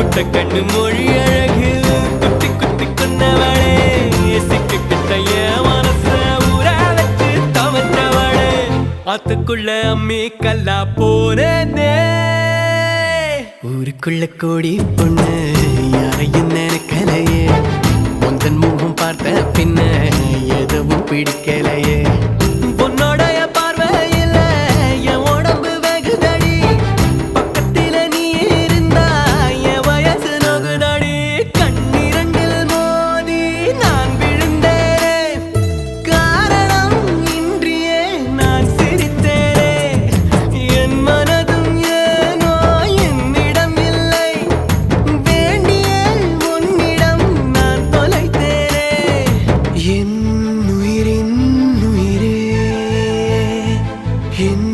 முட்டை கண்ணு மொழி அழகு. குட்டி குட்டி கொண்டவளே சிக்கி பிட்டைய மனச ஊரா வச்சு தவற்றவளே. அத்துக்குள்ள அம்மி கல்லா போனதே ஊருக்குள்ள கோடி பொண்ணு யாரையும் நினைக்கலையே. முந்தன் முகம் பார்த்த பின்ன எதுவும் பிடிக்கலையே. in